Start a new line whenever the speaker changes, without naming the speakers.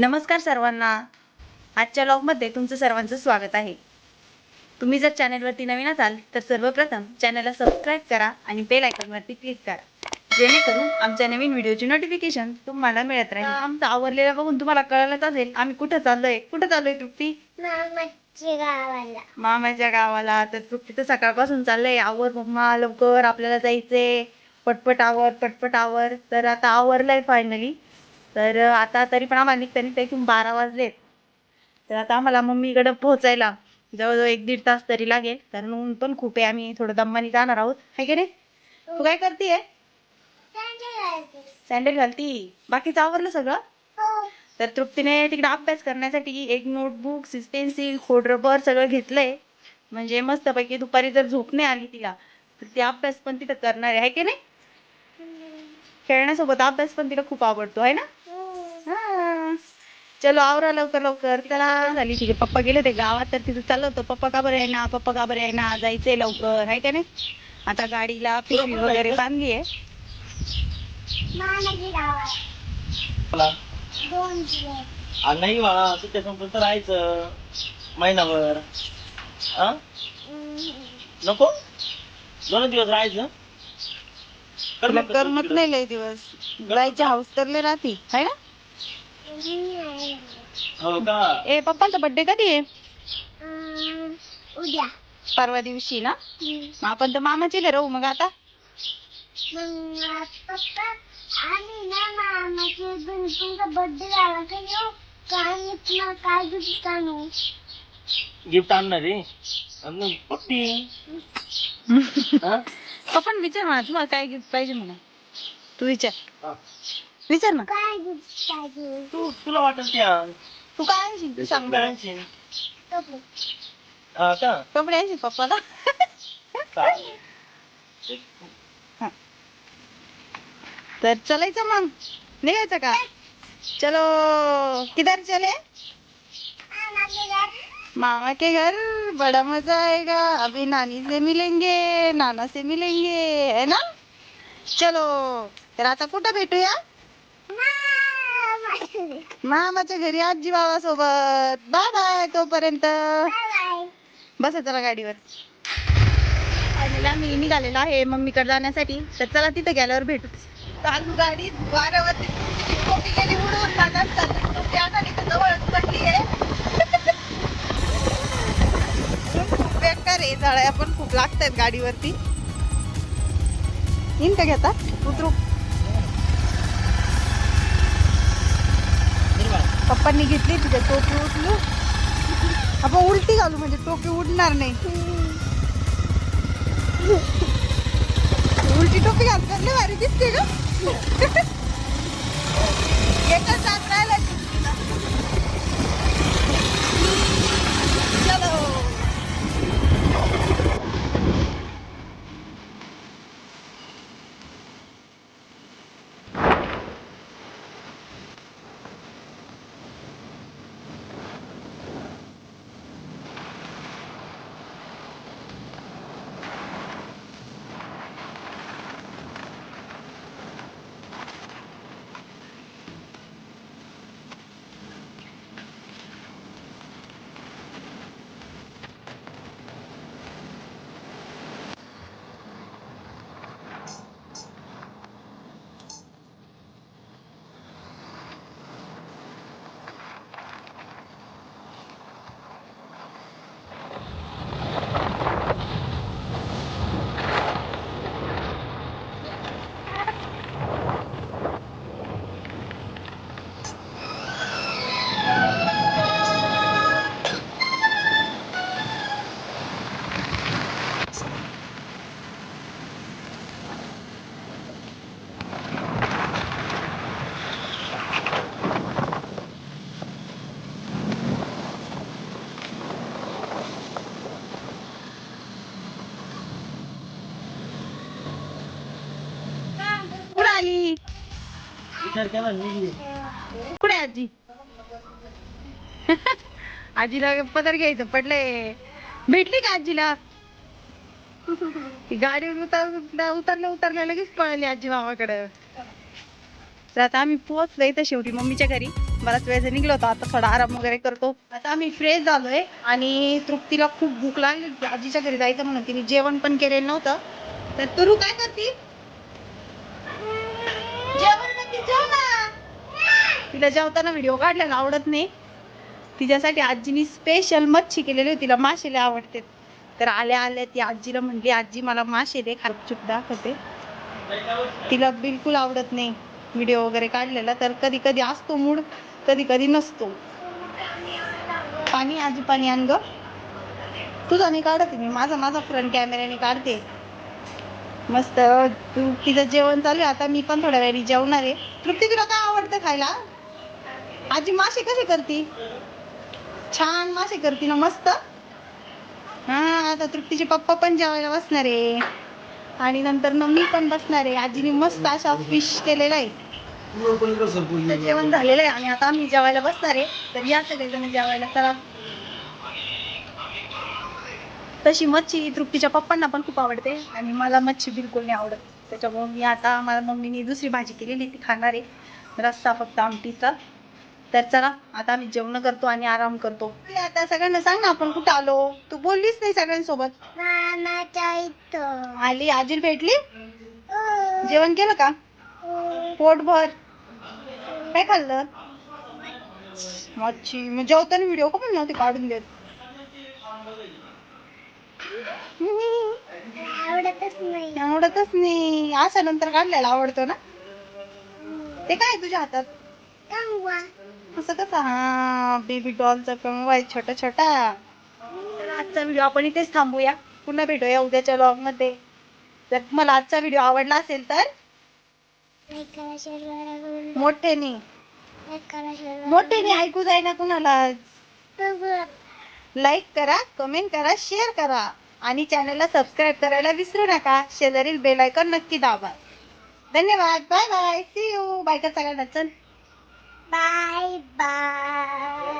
नमस्कार सर्वांना. आजच्या लॉगमध्ये तुमचं सर्वांचं स्वागत आहे. तुम्ही जर चॅनलवरती नवीन असाल तर सर्वप्रथम चॅनलला सबस्क्राईब करा आणि बेल आयकॉनवरती क्लिक करा. जेणेकरून आमच्या नवीन व्हिडिओची नोटिफिकेशन तुम्हाला मिळत राहील. आमचं आवरलेलं बघून तुम्हाला कळलंच असेल आम्ही कुठं चाललोय? कुठं चाललोय तृप्ती?
मामाच्या गावाला.
मामाच्या गावाला. तर तृप्ती तर सकाळपासून चाललंय. आवर मम्मा लवकर आपल्याला जायचंय. पटपट आवर पटपट आवर. तर आता आवरलंय फायनली तर आता तरी पण आम्हाला निघता निघता इथून बारा वाजलेत. तर आता आम्हाला मम्मीकडे पोहोचायला जवळजवळ एक दीड तास तरी लागेल. कारण ऊन पण खूप आहे. आम्ही थोडं दम्मानी जाणार आहोत. आहे की नाही? तू काय करतीये? सँडल घालती. बाकीचं आवरलं सगळं?
हो.
तर तृप्तीने तिकडे अभ्यास करण्यासाठी एक नोटबुक पेन्सिल खोड रबर सगळं घेतलंय. म्हणजे मस्तपैकी दुपारी जर झोप नाही आली तिला तर ती अभ्यास पण तिथं करणार आहे. की नाही? खेळण्यासोबत अभ्यास पण तिला खूप आवडतो आहे ना? हा. चलो आवरा लवकर लवकर. त्याला झाली. तिचे पप्पा गेले ते गावात तर तिथं चाललं होतं. पप्पा का बरं आहे ना पप्पा का बरं आहे ना जायचंय लवकर आहे का नाही? आता गाडीला पिशवी वगैरे बांधली आहे.
नाही बाळा सुट्ट्या संपलं तर राहायचं. महिनाभर. नको? दोन दिवस राहायचं?
तुला
करमत.
नाही लय दिवस. जायची हाऊस तर लय राहती है ना?
हो का?
ए पप्पांचा बर्थडे कधी आहे?
उद्या.
परवा दिवशी ना. मग आपण तर मामाची ले राहू मग आता.
मग पप्पा आम्ही ना मामाचे तुमचा बर्थडे झाला का येऊ का आम्ही तुला काय गिफ्ट आणू?
गिफ्ट आणणार? आहे आणि पप्पी हा?
पप्पा विचार म्हणा तुम्हाला काय गिफ्ट पाहिजे म्हणा. तू विचार. विचार ना.
काय गिफ्ट पाहिजे?
तू तुला वाटेल ते
काय आणशील? तू सांग बरं.
आणशील.
कपडे
हा का?
कपडे आणशील पप्पाला?
चालेल.
तर चलायचं मग. निघायचं का? चलो. किधर चले? मामा के घर बड़ा मजा आएगा। अभी नानी से मिलेंगे नाना से मिलेंगे है ना? चलो तर आता कुठं भेटूया मामाच्या घरी आजी बाबा सोबत. बाय बाय तोपर्यंत. बसा चला गाडीवर. मी निघालेलो आहे मम्मीकडे जाण्यासाठी. तर चला तिथं गेल्यावर भेटू. चालू गाडी वाऱ्यावरती गेली उडून माझा टोपी आता इथं जवळच पडली आहे खूप जाळ्या पण खूप लागतायत गाडीवरती. येईन का घेता? उतरू. पप्पांनी घेतली तिथे टोपी उचलू आपण उलटी घालू म्हणजे टोपी उडणार नाही. उलटी टोपी घालतात ना भारी दिसते ग एकच जात राहिला चलो कुठं आली
विचार केला निघली
कुठे आजी? आजीला पदर घ्यायचं पडलंय. भेटली का आजीला? गाडी उतर उतरल्या उतरल्या लगेच पळली आजी मामाकडे. तर आता आम्ही पोहोचलो इथं शेवटी मम्मीच्या घरी. बराच वेळ निघलो होतो आता थोडा आराम वगैरे करतो. आता आम्ही फ्रेश झालोय आणि तृप्तीला खूप भूक लागली. आजीच्या घरी जायचं म्हणून तिने जेवण पण केलेलं नव्हतं. तर तुरू काय करते जेवण करते जेव ना तिला जेवताना व्हिडिओ काढल्याला आवडत नाही. तिच्यासाठी आजीनी स्पेशल मच्छी केलेली होती तिला माशेले आवडते तर आल्या आल्या ती आजीला म्हणली आजी मला मासे दे चुप दाखवते. तिला बिलकुल आवडत नाही व्हिडिओ वगैरे काढलेला. तर कधी कधी असतो मूड कधी कधी नसतो. पाणी आजी पाणी आण ग. तुझा नाही काढते मी माझा माझा फ्रंट कॅमेऱ्याने काढते. मस्त तू तिचं जेवण चालू आहे. आता मी पण थोड्या वेळाने जेवणार आहे. तृप्ती तुला काय आवडतं खायला? आजी मासे कसे करते? छान मासे करते ना मस्त. हा आता तृप्तीचे पप्पा पण जेवायला बसणार आहे. आणि नंतर मग मी पण बसणार आहे. आजीने मस्त अशा फिश केलेला आहे. तर जेवण झालेलं आहे आणि आता आम्ही जेवायला बसणार आहे. तर या सगळेजण जेवायला चला. तशी मच्छी तृप्तीच्या पप्पांना पण खूप आवडते. आणि मला मच्छी बिलकुल नाही आवडत. त्याच्यामुळे मी आता मला मम्मीने दुसरी भाजी केलेली ती खाणार आहे. रस्सा फक्त आमटीचा. तर चला आता आम्ही जेवण करतो आणि आराम करतो. आता सगळ्यांना सांग ना आपण कुठं आलो? तू बोललीच नाही सगळ्यांसोबत. आली आजी भेटली? जेवण केलं का? पोटभर. काय खाल्लं? मच्छी. मग जेवताना व्हिडिओ का पण नव्हते काढून देत?
आवडतच नाही.
असं नंतर काढलेला आवडतो ना? ते काय आहे तुझ्या हातात? असं कसं? हा बेबी डॉलचा कंगवा छोटा छोटा. तर आजचा व्हिडिओ आपण इथेच थांबूया. पुन्हा भेटूया उद्याच्या लॉगमध्ये. जर तुम्हाला आजचा व्हिडिओ आवडला असेल तर? मोठ्याने. मोठ्याने ऐकू जाय ना कुणाला. लाईक करा कमेंट करा शेअर करा. आणि चॅनलला सबस्क्राईब करायला विसरू नका. शेजारील बेल आयकॉन नक्की दाबा. धन्यवाद. बाय बाय सी यू बायकर सगळ्यांना. चल.
Bye bye